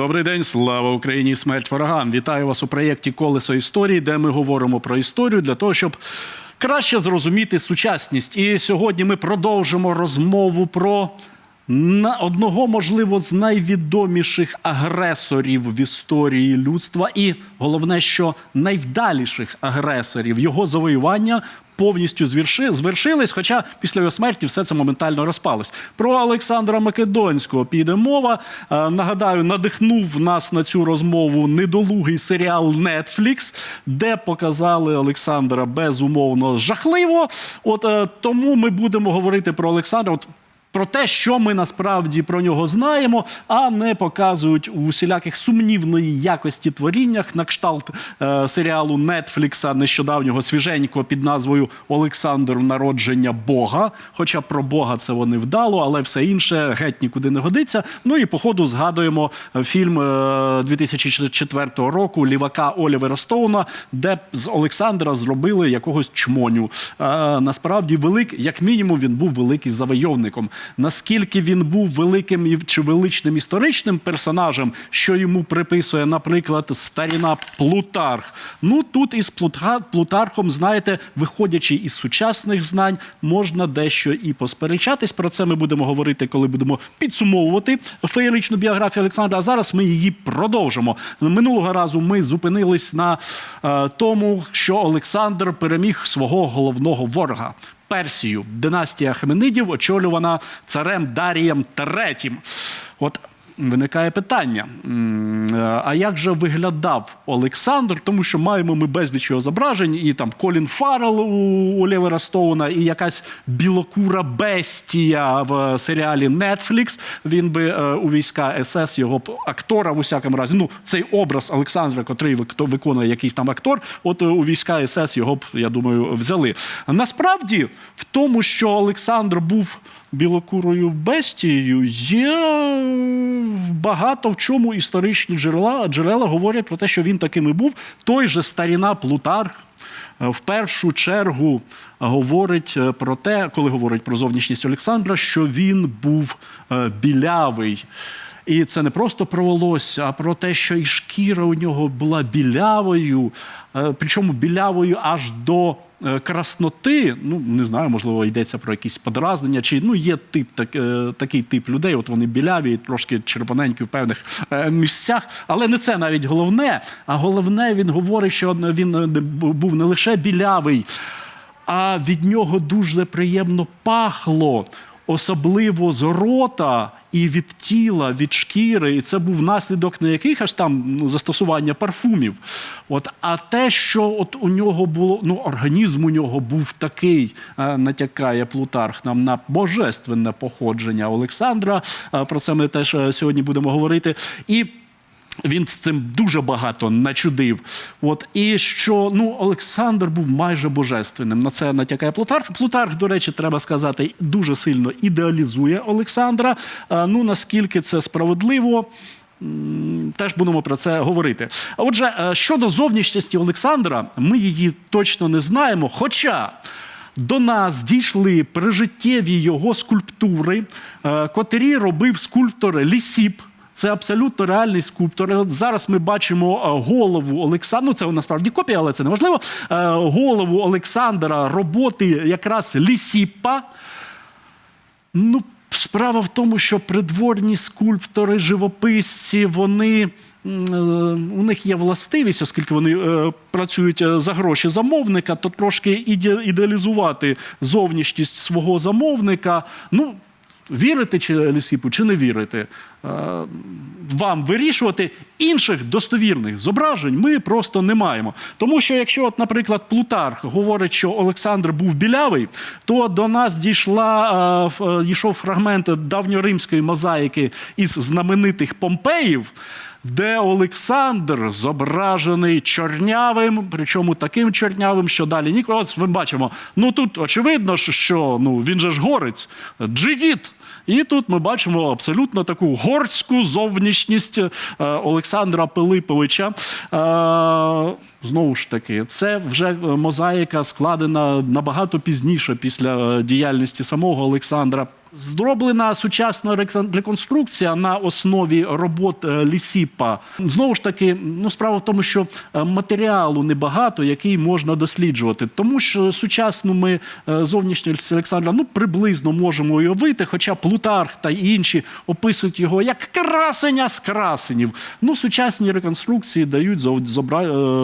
Добрий день, слава Україні! Смерть ворогам! Вітаю вас у проєкті Колесо історії, де ми говоримо про історію для того, щоб краще зрозуміти сучасність. І сьогодні ми продовжимо розмову про на одного, можливо, з найвідоміших агресорів в історії людства, і головне, що найвдаліших агресорів його завоювання. Повністю зверши, звершились, хоча після його смерті все це моментально розпалось. Про Олександра Македонського піде мова. Е, нагадаю, надихнув нас на цю розмову недолугий серіал Netflix, де показали Олександра безумовно жахливо. От е, тому ми будемо говорити про Олександра. От про те, що ми насправді про нього знаємо, а не показують у усіляких сумнівної якості творіннях на кшталт е, серіалу Нетфлікса нещодавнього свіженького під назвою Олександр Народження Бога. Хоча про Бога це вони вдало, але все інше геть нікуди не годиться. Ну і по ходу згадуємо е, фільм е, 2004 року Лівака Олівера Стоуна, де з Олександра зробили якогось чмоню. Е, насправді, велик, як мінімум, він був великий завойовником. Наскільки він був великим чи величним історичним персонажем, що йому приписує, наприклад, старіна Плутарх. Ну тут із Плутархом, знаєте, виходячи із сучасних знань, можна дещо і посперечатись. Про це ми будемо говорити, коли будемо підсумовувати феєричну біографію Олександра. А зараз ми її продовжимо. Минулого разу ми зупинились на е, тому, що Олександр переміг свого головного ворога. Персію, династія Хеменидів, очолювана царем Дарієм III. От виникає питання: е, а як же виглядав Олександр? Тому що маємо ми безліч його зображень, і там Колін Фаррелл у Олівера Стоуна, і якась білокура бестія в серіалі Netflix. Він би е, у війська СС його актора в усякому разі. Ну, цей образ Олександра, котрий виконує якийсь там актор, от е, у війська СС його б, я думаю, взяли. Насправді, в тому, що Олександр був білокурою бестією, є багато в чому історичні джерела, джерела говорять про те, що він таким і був. Той же старіна Плутарх. е, В першу чергу говорить е, про те, коли говорить про зовнішність Олександра, що він був е, білявий. І це не просто про волосся, а про те, що і шкіра у нього була білявою, причому білявою аж до красноти. Ну не знаю, можливо, йдеться про якісь подразнення, чи ну є тип так, е, такий тип людей. От вони біляві, трошки червоненькі в певних е, місцях. Але не це навіть головне. А головне, він говорить, що він е, був не лише білявий, а від нього дуже приємно пахло, особливо з рота і від тіла, від шкіри. І це був наслідок не яких аж там застосування парфумів. От, а те, що от у нього було, ну, організм у нього був такий, е, натякає Плутарх нам на божественне походження Олександра. Е, Про це ми теж е, сьогодні будемо говорити. І він з цим дуже багато начудив. От і що ну Олександр був майже божественним. На це натякає Плутарх. Плутарх, до речі, треба сказати, дуже сильно ідеалізує Олександра. Ну наскільки це справедливо. Теж будемо про це говорити. Отже, е, щодо зовнішності Олександра, ми її точно не знаємо. Хоча до нас дійшли прижиттєві його скульптури, е, котрі робив скульптор Лісіп. Це абсолютно реальний скульптор. Зараз ми бачимо е, голову Олександра. Ну, це насправді копія, але це не важливо. Е, Голову Олександра роботи якраз Лісіпа. Ну, справа в тому, що придворні скульптори, живописці, вони. е, У них є властивість, оскільки вони е, працюють за гроші замовника, то трошки іде- ідеалізувати зовнішність свого замовника. Ну, вірити чи Лісіпу, чи не вірити. Е, вам вирішувати інших достовірних зображень ми просто не маємо. Тому що, якщо, от, наприклад, Плутарх говорить, що Олександр був білявий, то до нас дійшла е, е, дійшов фрагмент давньоримської мозаїки із знаменитих Помпеїв. Де Олександр зображений чорнявим, причому таким чорнявим, що далі нікого. От ми бачимо. Ну тут очевидно, що- ну він же ж горець, джигіт. І тут ми бачимо абсолютно таку горську зовнішність е, Олександра Пилиповича. Е, Знову ж таки, це вже е, мозаїка складена набагато пізніше після діяльності самого Олександра. Зроблена сучасна рекон- реконструкція на основі робот е, Лісіпа. Знову ж таки, ну справа в тому, що е, матеріалу небагато, який можна досліджувати. Тому що сучасну ми е, зовнішність Олександра ну приблизно можемо уявити, хоча Плутарх та інші описують його як красення з красенів. Ну, сучасні реконструкції дають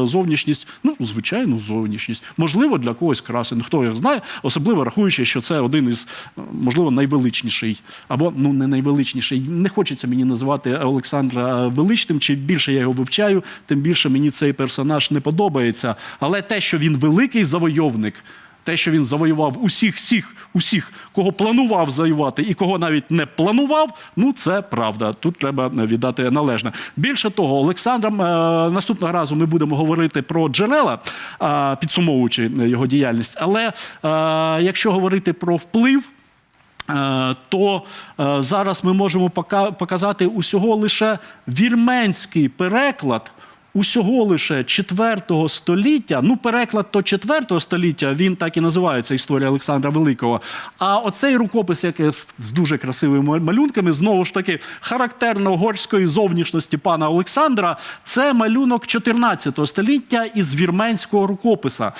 зовнішність, ну, звичайну зовнішність. Можливо, для когось красень. Хто його знає, особливо рахуючи, що це один із, можливо, найвеличніший, або ну не найвеличніший. Не хочеться мені називати Олександра величним. Чим більше я його вивчаю, тим більше мені цей персонаж не подобається. Але те, що він великий завойовник. Те, що він завоював усіх, всіх, усіх, кого планував завоювати і кого навіть не планував, ну це правда. Тут треба віддати належне. Більше того, Олександром е, наступного разу ми будемо говорити про джерела, підсумовуючи його діяльність. Але е, якщо говорити про вплив. Е, То е, зараз ми можемо показати усього лише вірменський переклад. Усього лише 4 століття, ну переклад то 4 століття, він так і називається історія Олександра Великого. А оцей рукопис, який з дуже красивими малюнками, знову ж таки, характерно горської зовнішності пана Олександра, це малюнок 14 століття із вірменського рукописа.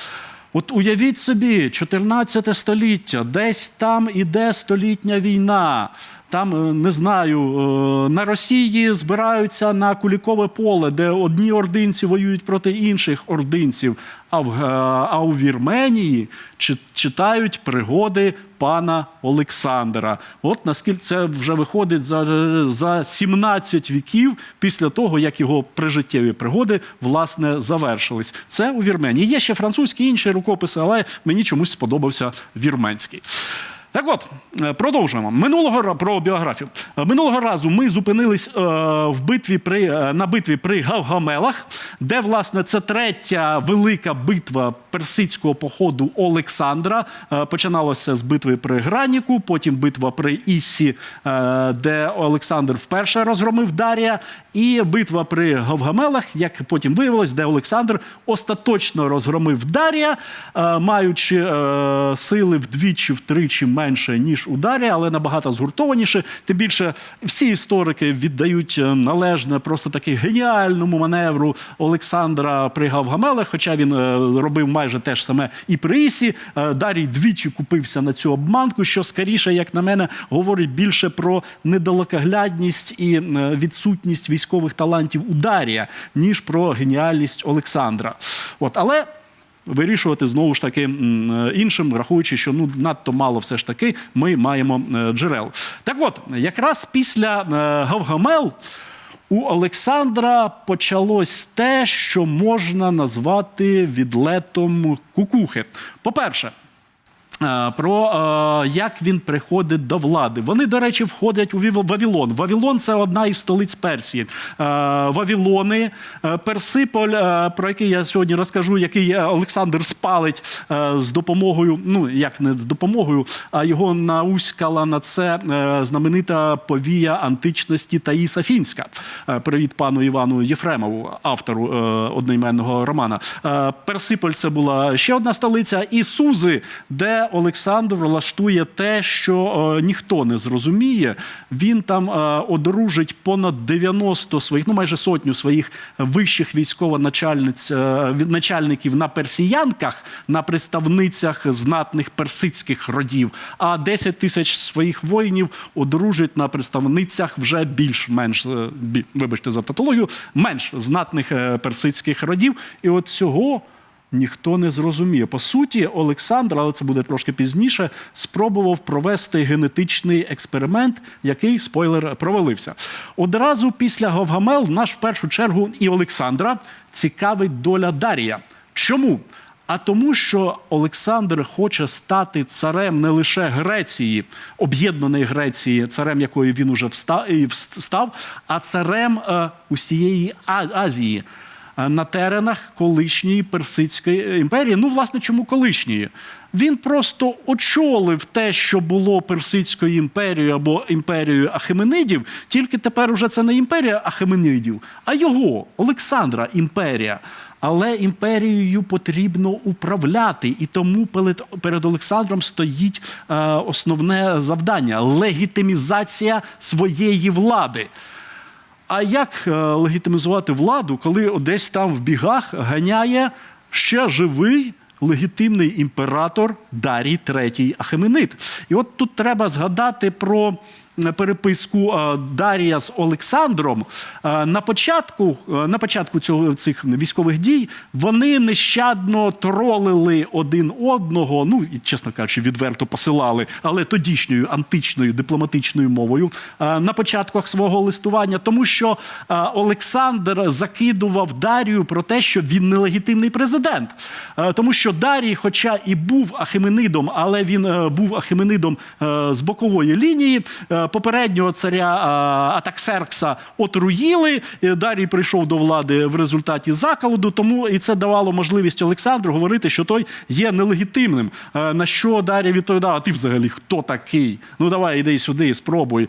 От уявіть собі, 14 століття, десь там іде столітня війна. Там, е, не знаю, е, на Росії збираються на Кулікове поле, де одні ординці воюють проти інших ординців, а в, е, а у Вірменії чи- читають пригоди пана Олександра. От наскільки це вже виходить за, за 17 віків після того, як його прижиттєві пригоди власне завершились. Це у Вірменії. Є ще французькі інші рукописи, але мені чомусь сподобався вірменський. Так от, е, продовжуємо. Минулого про біографію. Е, Минулого разу ми зупинились е, в битві при, на битві при Гавгамелах, де, власне, це третя велика битва персидського походу Олександра. Починалося з битви при Граніку, потім битва при Іссі, де Олександр вперше розгромив Дарія, і битва при Гавгамелах, як потім виявилось, де Олександр остаточно розгромив Дарія, маючи сили вдвічі, втричі менше, ніж у Дарія, але набагато згуртованіше. Тим більше всі історики віддають е, належне просто таки геніальному маневру Олександра при Гавгамелах, хоча він е, робив майже те ж саме і при Ісі. Е, Дарій двічі купився на цю обманку, що скоріше, як на мене, говорить більше про недалекоглядність і відсутність військових талантів у Дарія, ніж про геніальність Олександра. От, але вирішувати знову ж таки е, іншим, рахуючи, що ну надто мало все ж таки ми маємо е, джерел. Так от, якраз після е, Гавгамел. У Олександра почалось те, що можна назвати відлетом кукухи. По-перше, Е, Про е, як він приходить до влади. Вони, до речі, входять у Вавилон. Вавилон це одна із столиць Персії. Е, Вавилони, е, Персиполь, е, про який я сьогодні розкажу, який е, Олександр спалить е, з допомогою, ну як не з допомогою, а його науськала на це е, знаменита повія античності Таїса Фінська. Е, Привіт пану Івану Єфремову, автору е, одноіменного романа. Е, Персиполь це була ще одна столиця, і Сузи, де Олександр влаштує те, що е, ніхто не зрозуміє. Він там е, одружить понад 90 своїх, ну майже сотню своїх вищих військово-начальниць е, начальників на персіянках, на представницях знатних персидських родів, а 10 тисяч своїх воїнів одружить на представницях вже більш-менш, бі- вибачте за тавтологію, менш знатних персидських родів. І от цього ніхто не зрозуміє. По суті, Олександр, але це буде трошки пізніше, спробував провести генетичний експеримент, який спойлер провалився. Одразу після Гавгамел наш в першу чергу і Олександра цікавить доля Дарія. Чому? А тому, що Олександр хоче стати царем не лише Греції, об'єднаної Греції, царем якої він уже вста- і вс- став, а царем е, усієї Азії. Е, На теренах колишньої Персидської імперії. Ну, власне, чому колишньої? Він просто очолив те, що було Персидською імперією або імперією Ахеменидів, тільки тепер уже це не імперія Ахеменидів, а його, Олександра, імперія. але імперією потрібно управляти. І тому перед, перед Олександром стоїть е, основне завдання легітимізація своєї влади. А як е, легітимізувати владу, коли десь там в бігах ганяє ще живий легітимний імператор Дарій III Ахеменид? І от тут треба згадати про переписку е, Дарія з Олександром. Е, На початку, е, на початку цього, цих військових дій вони нещадно тролили один одного, ну і, чесно кажучи, відверто посилали, але тодішньою античною дипломатичною мовою на початках свого листування, тому що Олександр закидував Дарію про те, що він нелегітимний президент. Тому що Дарій, хоча і був ахеменидом, але він був ахеменидом е, з бокової лінії. Попереднього царя Атаксеркса отруїли. Дарій прийшов до влади в результаті заколоду, тому і це давало можливість Олександру говорити, що той є нелегітимним. На що Дарій відповідав: а ти взагалі хто такий? Ну давай іди сюди, спробуй.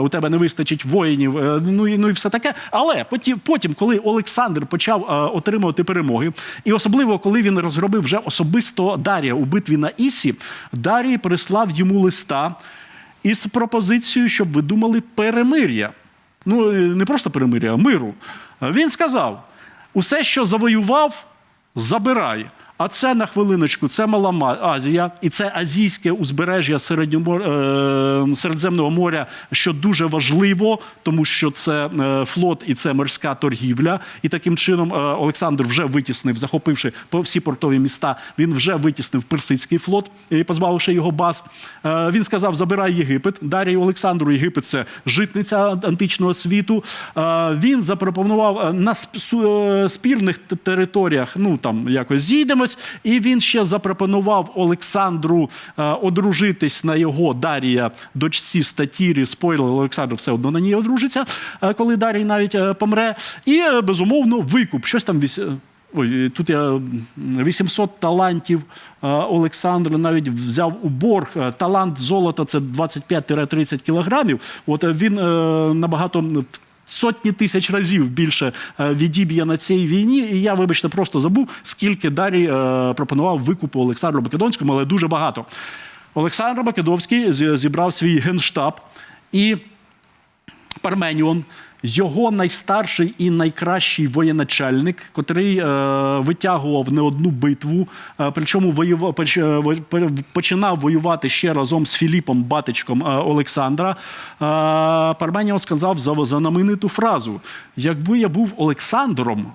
У тебе не вистачить воїнів. е, Ну і ну і все таке. Але потім, потім, коли Олександр почав отримувати перемоги, і особливо коли він розробив вже особисто Дарія у битві на Ісі, Дарій прислав йому листа із пропозицією, щоб ви думали перемир'я. Ну, е, не просто перемир'я, а миру. Е, Він сказав: усе, що завоював, забирай. А це на хвилиночку, це Мала Азія, і це азійське узбережжя е, Середземного моря, що дуже важливо, тому що це е, флот і це морська торгівля. І таким чином е, Олександр вже витіснив, захопивши всі портові міста, він вже витіснив персидський флот, позбавивши його баз. Він сказав: забирай Єгипет. Дар'я Олександру Єгипет це житниця античного світу. Він запропонував на спірних територіях, ну там якось зійдемось. І він ще запропонував Олександру е, одружитись на його Дарія дочці Статірі. Спойлер, Олександр все одно на ній одружиться, е, коли Дарій навіть е, помре. І безумовно викуп. Щось там Ой, тут я 800 талантів Олександр навіть взяв у борг. Талант золота це 25-30 кілограмів. От він набагато сотні тисяч разів більше е, відіб'є на цій війні. І я, вибачте, просто забув, скільки Дарій е, пропонував викупу Олександру Македонському, але дуже багато. Олександр Македонський зібрав свій генштаб і Парменіон, його найстарший і найкращий воєначальник, котрий е, витягував не одну битву, е, причому воював, е, починав воювати ще разом з Філіпом, батечком е, Олександра. Е, Парменіон сказав за знамениту фразу: якби я був Олександром,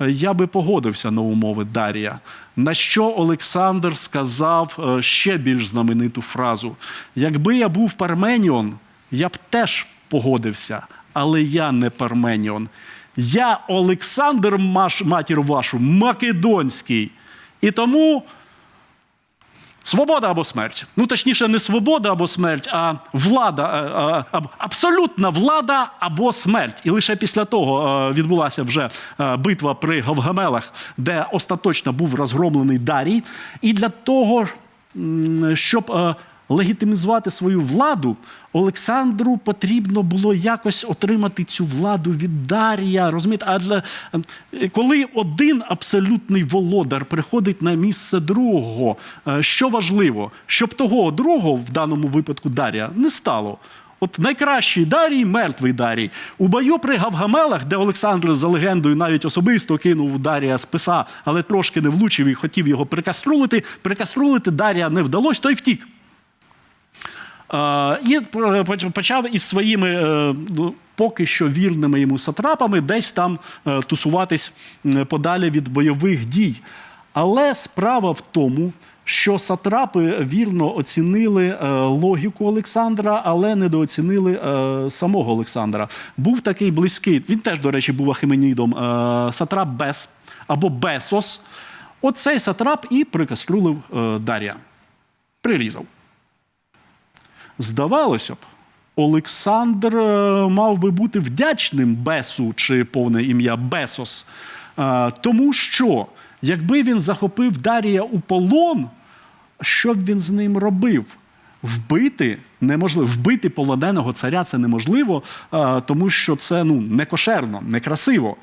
е, я би погодився на умови Дарія. На що Олександр сказав е, ще більш знамениту фразу: Якби я був Парменіон, я б теж погодився, але я не Парменіон. Я Олександр, матір вашу, Македонський. І тому Свобода або смерть. Ну, точніше, не свобода або смерть, а влада, е, е, абсолютна влада або смерть. І лише після того е, відбулася вже битва при Гавгамелах, де остаточно був розгромлений Дарій. І для того, щоб легітимізувати свою владу, Олександру потрібно було якось отримати цю владу від Дарія. Розумієте? А для е, коли один абсолютний володар приходить на місце другого, е, що важливо, щоб того другого, в даному випадку Дарія, не стало. От найкращий Дарій, мертвий Дарій. У бою при Гавгамелах, де Олександр за легендою навіть особисто кинув Дарія з писа, але трошки не влучив і хотів його прикаструлити. Прикаструлити Дарія не вдалося, той втік. Е, І почав із своїми е, ну, поки що вірними йому сатрапами десь там е, тусуватись подалі від бойових дій. Але справа в тому, що сатрапи вірно оцінили е, логіку Олександра, але недооцінили е, самого Олександра. Був такий близький, він теж, до речі, був ахеменідом, е, сатрап Бес або Бесос. Оцей сатрап і прикаструлив е, Дар'я. Прирізав. Здавалося б, Олександр е, мав би бути вдячним Бесу чи повне ім'я Бесос, е, тому що якби він захопив Дарія у полон, що б він з ним робив? вбити неможливо. Вбити полоненого царя це неможливо, тому що це ну, не кошерно, некрасиво.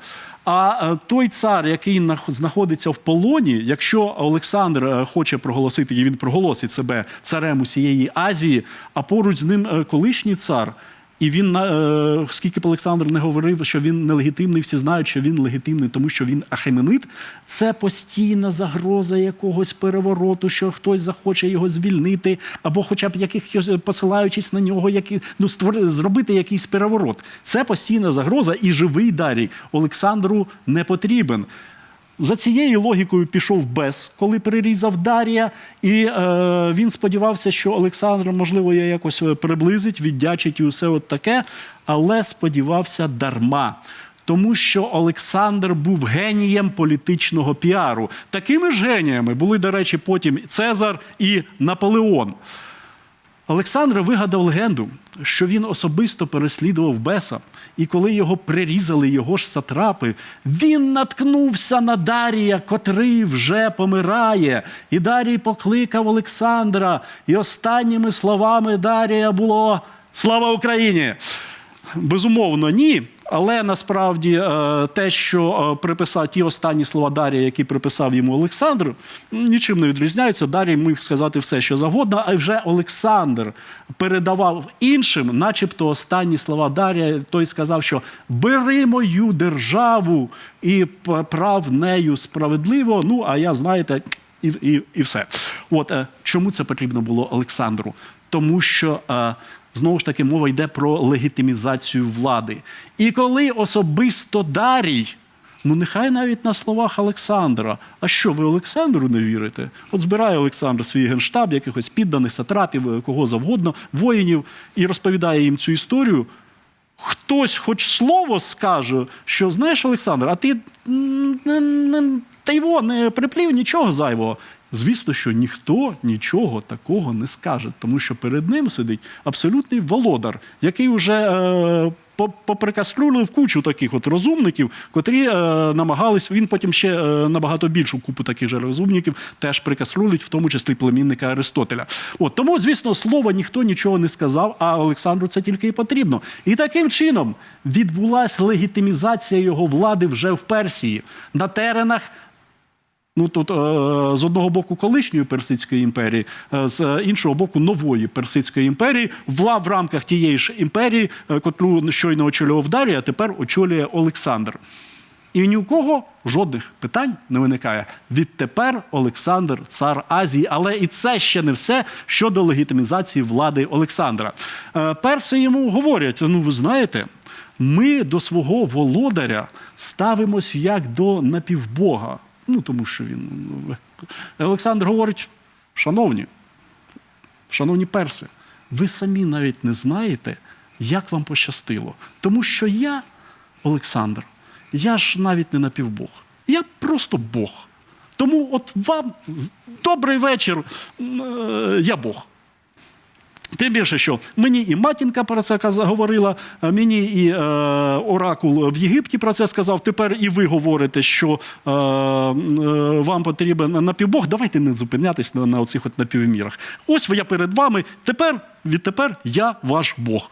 А е, той цар, який знаходиться в полоні, якщо Олександр е, хоче проголосити, і він проголосить себе царем усієї Азії, а поруч з ним е, колишній цар. І він е, скільки б Олександр не говорив, що він нелегітимний, всі знають, що він легітимний, тому що він ахеменит. Це постійна загроза якогось перевороту, що хтось захоче його звільнити, або хоча б якихось посилаючись на нього, які ну створи, зробити якийсь переворот. Це постійна загроза, і живий Дарій Олександру не потрібен. За цією логікою пішов Бес, коли перерізав Дарія, і е, він сподівався, що Олександр, можливо, я якось е, приблизить, віддячить і усе от таке, але сподівався дарма. Тому що Олександр був генієм політичного піару. Такими ж геніями були, до речі, потім Цезар і Наполеон. Олександр вигадав легенду, що він особисто переслідував Беса, і коли його прирізали його ж сатрапи, він наткнувся на Дарія, котрий вже помирає. І Дарій покликав Олександра, і останніми словами Дарія було Слава Україні! Безумовно, ні. Але насправді е, те, що е, приписав ті останні слова Дарія, які приписав йому Олександр, нічим не відрізняються. Дарій міг сказати все, що завгодно, а вже Олександр передавав іншим, начебто останні слова Дарія. Той сказав, що бери мою державу і прав нею справедливо. Ну, а я, знаєте, і, і, і все. От е, чому це потрібно було Олександру? Тому що знову ж таки мова йде про легітимізацію влади. І коли особисто Дарій, ну нехай навіть на словах Олександра, а що ви Олександру не вірите? От збирає Олександр свій генштаб, якихось підданих сатрапів, е, кого завгодно, воїнів, і розповідає їм цю історію. Хтось хоч слово скаже, що знаєш, Олександр, а ти та його не приплів нічого зайвого. Звісно, що ніхто нічого такого не скаже, тому що перед ним сидить абсолютний володар, який вже е, по- кучу таких от розумників, котрі е, намагались. Він потім ще е, набагато більшу купу таких же розумників теж прикастрюлить, в тому числі племінника Аристотеля. От тому, звісно, слова ніхто нічого не сказав, а Олександру це тільки і потрібно. І таким чином відбулася легітимізація його влади вже в Персії на теренах. Ну тут е, з одного боку колишньої Персидської імперії, е, з іншого боку нової Персидської імперії, вла в рамках тієї ж імперії, е, котру щойно очолював Дарій, а тепер очолює Олександр. І ні у кого жодних питань не виникає. Відтепер Олександр цар Азії, але і це ще не все щодо легітимізації влади Олександра. Перси йому говорять: ну ви знаєте, ми до свого володаря ставимось як до напівбога. Ну тому що він ну, Олександр говорить: шановні, шановні перси, ви самі навіть не знаєте, як вам пощастило. Тому що я, Олександр, я ж навіть не напівбог. Я просто Бог. Тому от вам добрий вечір, е, я Бог. Тим більше, що мені і матінка про це говорила, мені і е, оракул в Єгипті про це сказав. Тепер і ви говорите, що е, е, вам потрібен напівбог. Давайте не зупинятись на, на оцих от напівмірах. Ось я перед вами. Тепер відтепер я ваш Бог.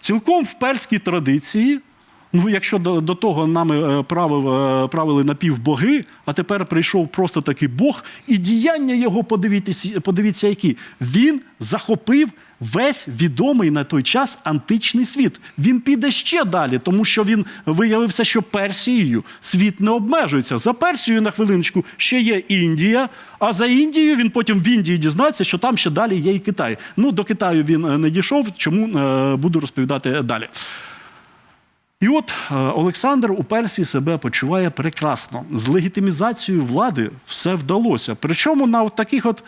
Цілком в перській традиції. Ну, якщо до, до того нами е, правив, е, правили напівбоги, а тепер прийшов просто такий Бог, і діяння його, подивіться, подивіться, які. Він захопив весь відомий на той час античний світ. Він піде ще далі, тому що він виявився, що Персією світ не обмежується. За Персією на хвилиночку ще є Індія, а за Індією він потім в Індії дізнається, що там ще далі є і Китай. Ну, до Китаю він е, не дійшов, чому буду розповідати далі. І от е, Олександр у Персії себе почуває прекрасно. З легітимізацією влади все вдалося. Причому на от таких от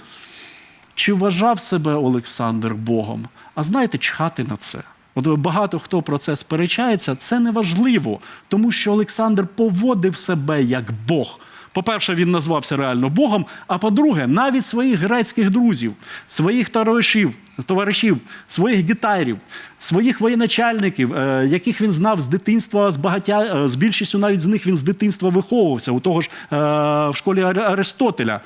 чи вважав себе Олександр Богом? А знаєте, чхати на це. От багато хто про це сперечається, це не важливо, тому що Олександр поводив себе як Бог. По-перше, він назвався реально Богом. А по-друге, навіть своїх грецьких друзів, своїх товаришів, товаришів, своїх гітарів, своїх воєначальників, е, яких він знав з дитинства, з багаття, е, з більшістю навіть з них він з дитинства виховувався, у того ж е, в школі Аристотеля.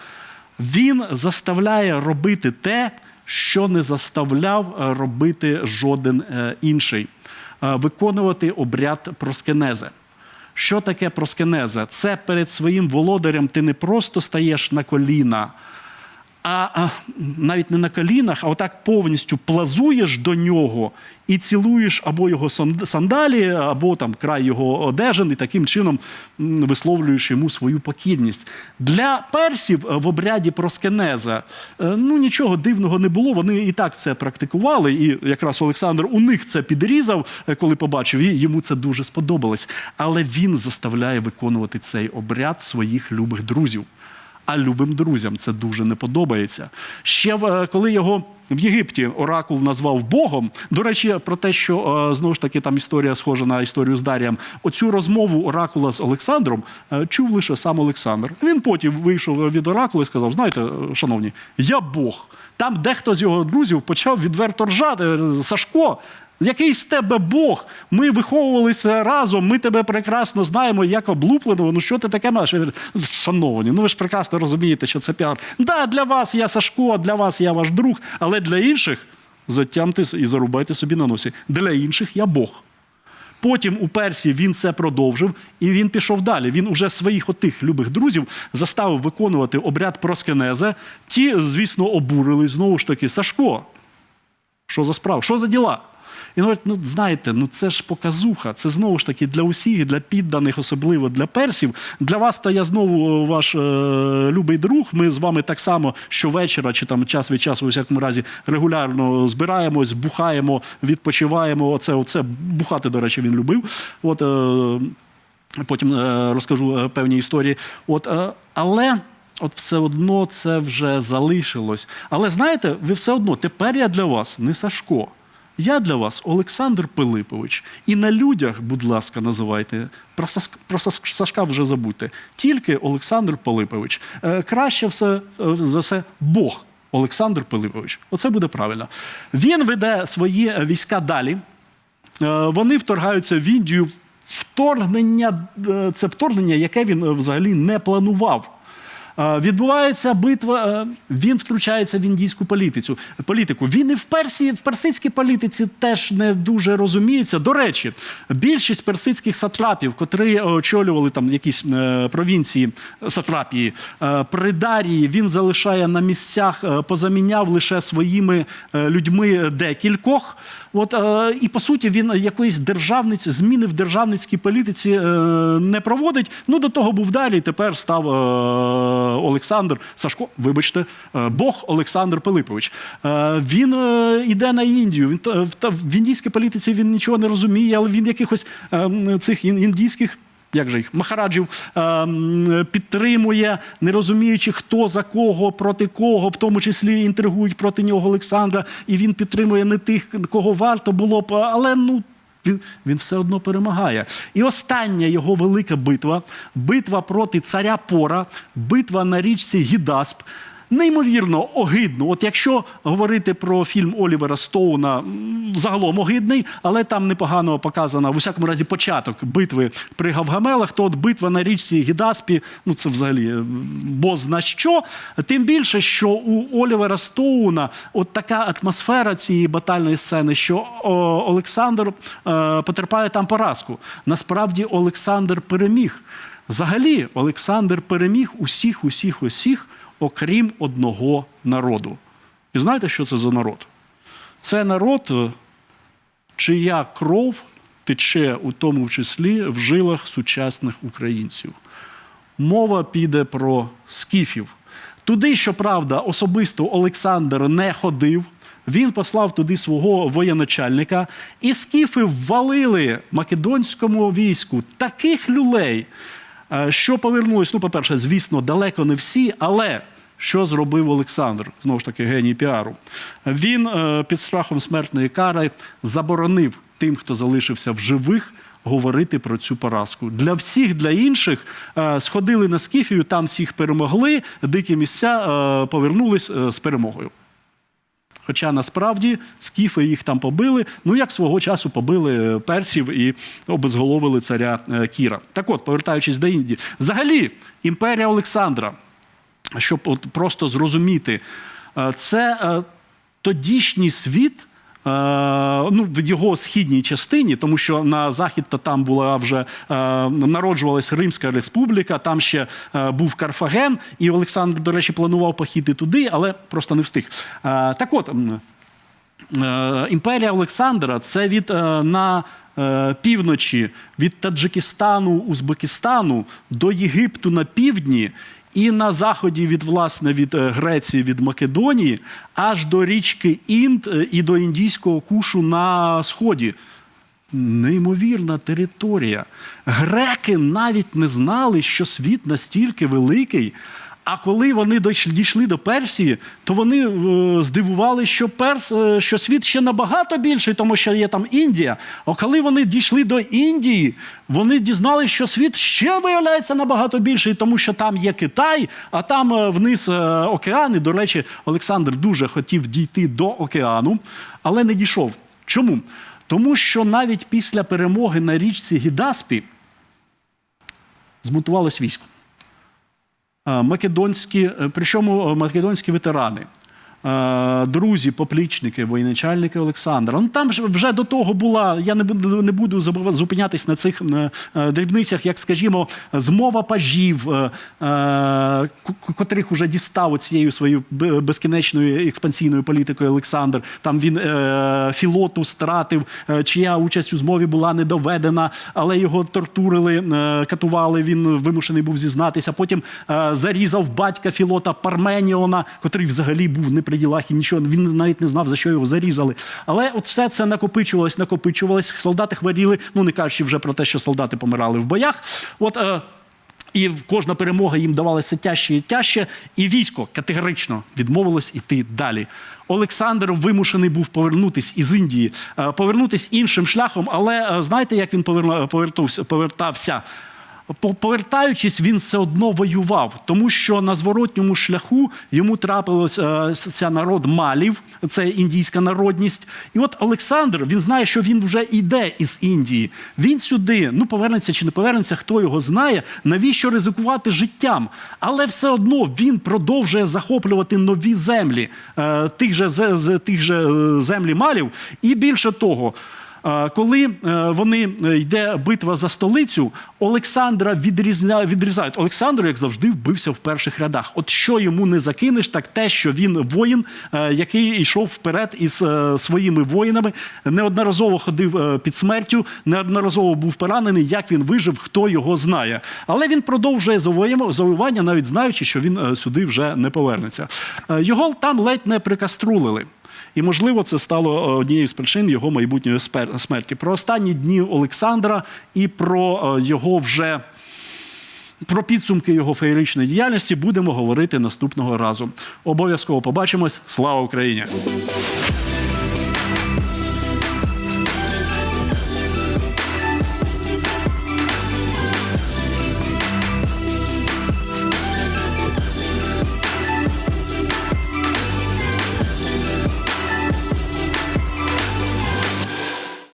Він заставляє робити те, що не заставляв робити жоден інший, виконувати обряд проскенезе. Що таке проскенеза? Це перед своїм володарем ти не просто стаєш на коліна, а, а навіть не на колінах, а отак повністю плазуєш до нього і цілуєш або його сандалі, або там край його одежин, і таким чином висловлюєш йому свою покірність. Для персів в обряді проскенеза е, ну нічого дивного не було. Вони і так це практикували. І якраз Олександр у них це підрізав, е, коли побачив, і йому це дуже сподобалось. Але він заставляє виконувати цей обряд своїх любих друзів а любим друзям це дуже не подобається. Ще е, коли його в Єгипті оракул назвав Богом. До речі, про те, що е, знову ж таки там історія схожа на історію з Дарієм. Оцю розмову оракула з Олександром е, чув лише сам Олександр. Він потім вийшов від оракула і сказав: знаєте, шановні, я Бог. Там дехто з його друзів почав відверто ржати. Сашко, який з тебе Бог? Ми виховувалися разом, ми тебе прекрасно знаємо, як облупленого. Ну що ти таке маєш? Шановні, ну ви ж прекрасно розумієте, що це піар. Да, для вас я Сашко, для вас я ваш друг, але для інших затямте і зарубайте собі на носі. Для інших я Бог. Потім у Персії він це продовжив, і він пішов далі. Він уже своїх отих любих друзів заставив виконувати обряд проскенезе. Ті, звісно, обурили знову ж таки Сашко. Що за справа? Що за діла? І говорить, ну знаєте, ну це ж показуха. Це знову ж таки для усіх, для підданих, особливо для персів. Для вас та я знову ваш е, любий друг. Ми з вами так само щовечора чи там час від часу, у всякому разі, регулярно збираємось, бухаємо, відпочиваємо. Оце, оце бухати, до речі, він любив. От е, потім е, розкажу е, певні історії. От, е, але. От все одно це вже залишилось. Але знаєте, ви все одно тепер я для вас не Сашко. Я для вас Олександр Пилипович. І на людях, будь ласка, називайте. Про, Сашка вже забудьте. Тільки Олександр Пилипович. Е, краще все, е, за все Бог Олександр Пилипович. Оце буде правильно. Він веде свої е, війська далі. Вони вторгаються в Індію. Вторгнення це вторгнення, яке він взагалі не планував. Е, Відбувається битва, е, він втручається в індійську політицю, політику. Він і в Персії, в персидській політиці теж не дуже розуміється. До речі, більшість персидських сатрапів, котрі очолювали там якісь е, провінції сатрапії, при Дарії він залишає на місцях, позаміняв лише своїми людьми декількох. От, е, і по суті він якоїсь державниць, зміни в державницькій політиці е, не проводить. Ну до того був далі. Тепер став е, Олександр Сашко. Вибачте, е, Бог Олександр Пилипович. Е, він е, іде на Індію. Він та- в, в індійській політиці він нічого не розуміє, але він якихось е, цих ін- індійських. Як же їх махараджів е, підтримує, не розуміючи, хто за кого, проти кого, в тому числі інтригують проти нього Олександра, і він підтримує не тих, кого варто було б, але ну. Він, він все одно перемагає. І остання його велика битва битва проти царя Пора, битва на річці Гідасп. Неймовірно огидно. От якщо говорити про фільм Олівера Стоуна, загалом огидний, але там непогано показано, в усякому разі, початок битви при Гавгамелах, то от битва на річці Гідаспі, ну це взагалі м, бозна що. Тим більше, що у Олівера Стоуна от така атмосфера цієї батальної сцени, що Олександр е, потерпає там поразку. Насправді Олександр переміг. Взагалі, Олександр переміг усіх, усіх, усіх, окрім одного народу. І знаєте, що це за народ? Це народ, е, чия кров тече у тому числі в жилах сучасних українців. Мова піде про скіфів. Туди, щоправда, особисто Олександр не ходив. Він послав туди свого воєначальника, і скіфи ввалили македонському війську таких люлей, е, що повернулись. Ну, по-перше, звісно, далеко не всі, але що зробив Олександр? Знову ж таки, геній піару. Він е, під страхом смертної кари заборонив тим, хто залишився в живих, говорити про цю поразку. Для всіх, для інших е, сходили на Скіфію, там всіх перемогли, дикі місця е, повернулись з перемогою. Хоча насправді скіфи їх там побили, ну як свого часу побили персів і обезголовили царя Кіра. Так от, повертаючись до Індії, взагалі імперія Олександра, щоб от просто зрозуміти, е, це е, тодішній світ. е, Ну, в його східній частині, тому що на захід то там була вже народжувалась Римська республіка, там ще був Карфаген, і Олександр, до речі, планував похід і туди, але просто не встиг. Так от, імперія Олександра це від на півночі від Таджикистану, Узбекистану до Єгипту на півдні. І на заході від власне від е, Греції, від Македонії, аж до річки Інд е, і до індійського кушу на сході. Неймовірна територія. Греки навіть не знали, що світ настільки великий. А коли вони дійшли, до Персії, то вони е, здивувалися, що, Перс, е, що світ ще набагато більший, тому що є там Індія. А коли вони дійшли до Індії, вони дізналися, що світ ще виявляється набагато більший, тому що там є Китай, а там е, вниз е, океан. До речі, Олександр дуже хотів дійти до океану, але не дійшов. Чому? Тому що навіть після перемоги на річці Гідаспі змонтувалось військо. Е, Македонські, е, причому е, македонські ветерани, друзі, поплічники, воєначальники Олександра. Ну там ж вже до того була. Я не буду не буду зупинятись на цих е, е, дрібницях, як скажімо, змова пажів, е, е, котрих уже дістав цією своєю безкінечною експансійною політикою Олександр. Там він е, філоту стратив, е, чия участь у змові була не доведена, але його тортурили, е, катували. Він вимушений був зізнатися. Потім е, зарізав батька філота Парменіона, котрий взагалі був не при ділах і нічого. Він навіть не знав, за що його зарізали. Але от все це накопичувалось, накопичувалось. Солдати хворіли. Ну не кажучи вже про те, що солдати помирали в боях. От. Е, і кожна перемога їм давалася тяжче і тяжче, і військо категорично відмовилось іти далі. Олександр вимушений був повернутись із Індії, е, повернутись іншим шляхом. Але е, знаєте, як він поверна- повертався? Повертаючись, він все одно воював, тому що на зворотньому шляху йому трапилось е, народ малів, це індійська народність. І от Олександр він знає, що він вже йде із Індії. Він сюди, ну повернеться чи не повернеться, хто його знає, навіщо ризикувати життям. Але все одно він продовжує захоплювати нові землі, е, тих же, тих же е, землі малів. І більше того. Коли е, вони е, йде битва за столицю, Олександра відрізня, відрізають. Олександр, як завжди, вбився в перших рядах. От що йому не закинеш, так те, що він воїн, е, який йшов вперед із своїми воїнами, неодноразово ходив під смертю, неодноразово був поранений. Як він вижив, хто його знає. Але він продовжує завоювання- навіть знаючи, що він сюди вже не повернеться. Його там ледь не прикаструлили. І, можливо, це стало е, однією з причин його майбутньої смерті. Про останні дні Олександра і про е, його вже. Про підсумки його феєричної діяльності будемо говорити наступного разу. Обов'язково побачимось. Слава Україні!